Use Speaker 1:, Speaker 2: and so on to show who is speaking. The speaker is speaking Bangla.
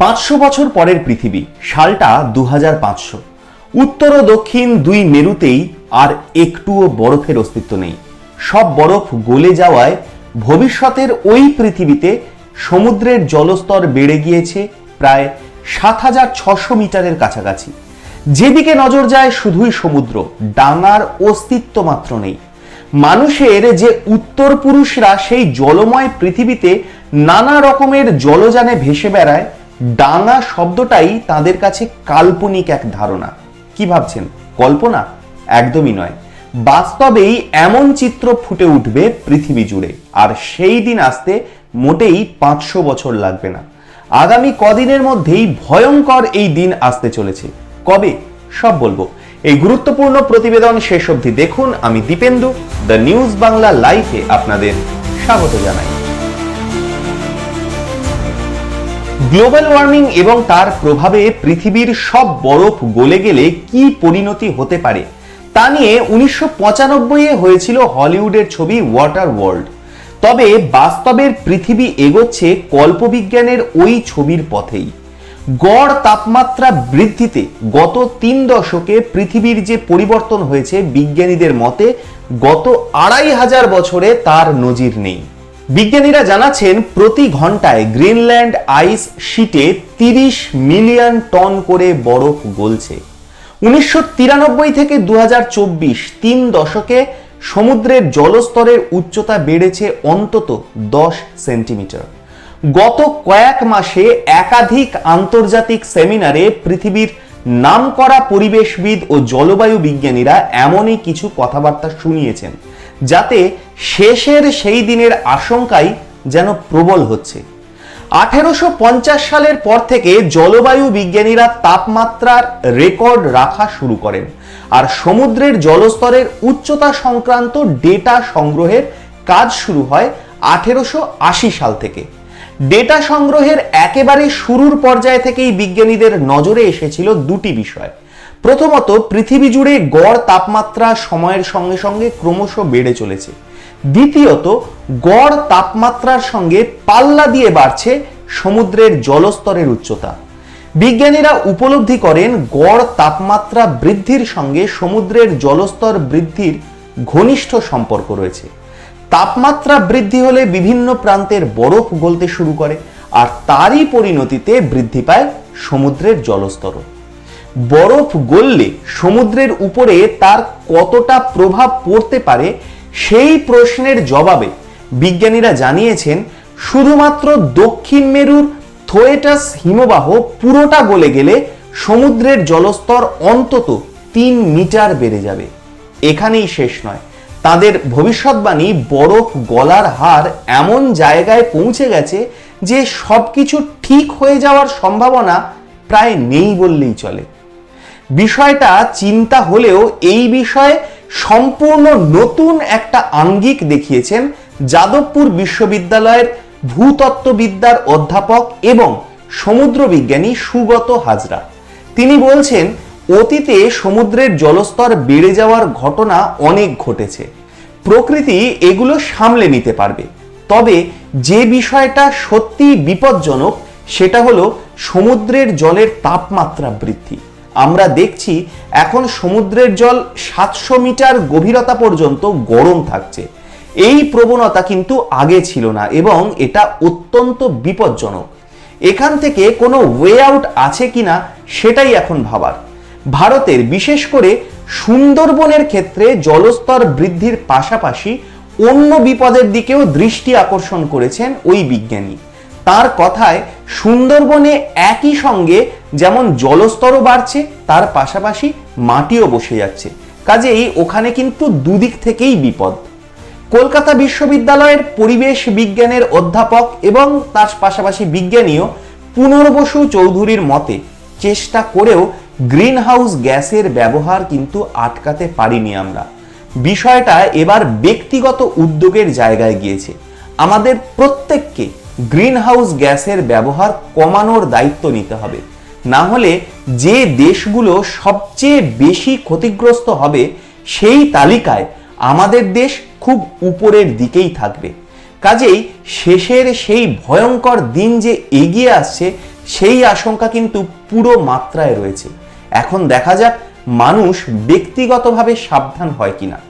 Speaker 1: পাঁচশো বছর পরের পৃথিবী, সালটা দু উত্তর ও দক্ষিণ দুই মেরুতেই আর একটুও বরফের অস্তিত্ব নেই। সব বরফ গলে যাওয়ায় ভবিষ্যতের ওই পৃথিবীতে সমুদ্রের জলস্তর বেড়ে গিয়েছে প্রায় সাত হাজার ছশো মিটারের কাছাকাছি। যেদিকে নজর যায় শুধুই সমুদ্র, ডাঙার অস্তিত্ব মাত্র নেই। মানুষের যে উত্তর পুরুষরা সেই জলময় পৃথিবীতে নানা রকমের জলযানে ভেসে বেড়ায় ডাঙা শব্দটাই তাদের কাছে কাল্পনিক এক ধারণা। কি ভাবছেন? কল্পনা? একদমই নয়। বাস্তবেই এমন চিত্র ফুটে উঠবে পৃথিবী জুড়ে, আর সেই দিন আসতে মোটেই পাঁচশো বছর লাগবে না। আগামী কদিনের মধ্যেই ভয়ঙ্কর এই দিন আসতে চলেছে। কবে? সব বলব। এই গুরুত্বপূর্ণ প্রতিবেদন শেষ অবধি দেখুন। আমি দীপেন্দু, দ্য নিউজ বাংলা লাইভে আপনাদের স্বাগত জানাই। গ্লোবাল ওয়ার্মিং এবং তার প্রভাবে পৃথিবীর সব বরফ গলে গেলে কি পরিণতি হতে পারে? তা নিয়ে উনিশশো এ হয়েছিল হলিউডের ছবি ওয়াটার ওয়ার্ল্ড। তবে বাস্তবের পৃথিবী এগোচ্ছে কল্পবিজ্ঞানের ওই ছবির পথেই। গড় তাপমাত্রা বৃদ্ধিতে গত তিন দশকে পৃথিবীর যে পরিবর্তন হয়েছে বিজ্ঞানীদের মতে, গত আড়াই হাজার বছরে তার নজির নেই। বিজ্ঞানীরা জানাচ্ছেন, প্রতি ঘন্টায় গ্রিনল্যান্ড আইস শিটে তিরিশ মিলিয়ন টন করে বরফ গলছে। উনিশশো তিরানব্বই থেকে দু তিন দশকে সমুদ্রের জলস্তরের উচ্চতা বেড়েছে অন্তত দশ সেন্টিমিটার। গত কয়েক মাসে একাধিক আন্তর্জাতিক সেমিনারে পৃথিবীর নামকরা পরিবেশবিদ ও জলবায়ু বিজ্ঞানীরা এমনই কিছু কথাবার্তা শুনিয়েছেন। যাতে শেষের সেই দিনের আশঙ্কাই যেন প্রবল হচ্ছে। আঠেরোশো পঞ্চাশ সালের পর থেকে জলবায়ু বিজ্ঞানীরা তাপমাত্রার রেকর্ড রাখা শুরু করেন আর সমুদ্রের জলস্তরের উচ্চতা সংক্রান্ত ডেটা সংগ্রহের কাজ শুরু হয় আঠেরোশো আশি সাল থেকে। ডেটা সংগ্রহের একেবারে শুরুর পর্যায় থেকেই বিজ্ঞানীদের নজরে এসেছিল দুটি বিষয়। প্রথমত পৃথিবী জুড়ে গড় তাপমাত্রা সময়ের সঙ্গে সঙ্গে ক্রমশ বেড়ে চলেছে। দ্বিতীয়ত, গড় তাপমাত্রার সঙ্গে পাল্লা দিয়ে বাড়ছে সমুদ্রের জলস্তরের উচ্চতা। বিজ্ঞানীরা উপলব্ধি করেন, গড় তাপমাত্রা বৃদ্ধির সঙ্গে সমুদ্রের জলস্তর বৃদ্ধির ঘনিষ্ঠ সম্পর্ক রয়েছে। তাপমাত্রা বৃদ্ধি হলে বিভিন্ন প্রান্তের বরফ গলতে শুরু করে, আর তারই পরিণতিতে বৃদ্ধি পায় সমুদ্রের জলস্তর বরফ গললে সমুদ্রের উপরে তার কতটা প্রভাব পড়তে পারে সেই প্রশ্নের জবাবে বিজ্ঞানীরা জানিয়েছেন, শুধুমাত্র দক্ষিণ মেরুর থোয়েটাস হিমবাহ পুরোটা গলে গেলে সমুদ্রের জলস্তর অন্তত তিন মিটার বেড়ে যাবে। এখানেই শেষ নয়। তাদের ভবিষ্যৎবাণী, বরফ গলার হার এমন জায়গায় পৌঁছে গেছে যে সবকিছু ঠিক হয়ে যাওয়ার সম্ভাবনা প্রায় নেই বললেই চলে। বিষয়টা চিন্তা হলেও এই বিষয়ে সম্পূর্ণ নতুন একটা আঙ্গিক দেখিয়েছেন যাদবপুর বিশ্ববিদ্যালয়ের ভূতত্ত্ববিদ্যার অধ্যাপক এবং সমুদ্র বিজ্ঞানী সুগত হাজরা। তিনি বলছেন, অতীতে সমুদ্রের জলস্তর বেড়ে যাওয়ার ঘটনা অনেক ঘটেছে। প্রকৃতি এগুলো সামলে নিতে পারবে। তবে যে বিষয়টা সত্যি বিপজ্জনক, সেটা হলো সমুদ্রের জলের তাপমাত্রা বৃদ্ধি। আমরা দেখছি এখন সমুদ্রের জল সাতশো মিটার গভীরতা পর্যন্ত গরম থাকছে। এই প্রবণতা কিন্তু আগে ছিল না এবং এটা অত্যন্ত বিপজ্জনক। এখান থেকে কোনো ওয়ে আউট আছে কিনা সেটাই এখন ভাবার। ভারতের বিশেষ করে সুন্দরবনের ক্ষেত্রে জলস্তর বৃদ্ধির পাশাপাশি অন্য বিপদের দিকেও দৃষ্টি আকর্ষণ করেছেন ওই বিজ্ঞানী। তার কথায় সুন্দরবনে একই সঙ্গে যেমন জলস্তরও বাড়ছে, তার পাশাপাশি মাটিও বসে যাচ্ছে। কাজেই ওখানে কিন্তু দুদিক থেকেই বিপদ। কলকাতা বিশ্ববিদ্যালয়ের পরিবেশ বিজ্ঞানের অধ্যাপক এবং তার পাশাপাশি বিজ্ঞানীও পুনর্বসু চৌধুরীর মতে চেষ্টা করেও গ্রিন হাউস গ্যাসের ব্যবহার কিন্তু আটকাতে পারিনি আমরা। বিষয়টা এবার ব্যক্তিগত উদ্যোগের জায়গায় গিয়েছে। আমাদের প্রত্যেককে গ্রিন হাউস গ্যাসের ব্যবহার কমানোর দায়িত্ব নিতে হবে। না হলে যে দেশগুলো সবচেয়ে বেশি ক্ষতিগ্রস্ত হবে, সেই তালিকায় আমাদের দেশ খুব উপরের দিকেই থাকবে। কাজেই শেষের সেই ভয়ঙ্কর দিন যে এগিয়ে আসছে, সেই আশঙ্কা কিন্তু পুরো মাত্রায় রয়েছে। এখন দেখা যাক মানুষ ব্যক্তিগতভাবে সাবধান হয় কিনা।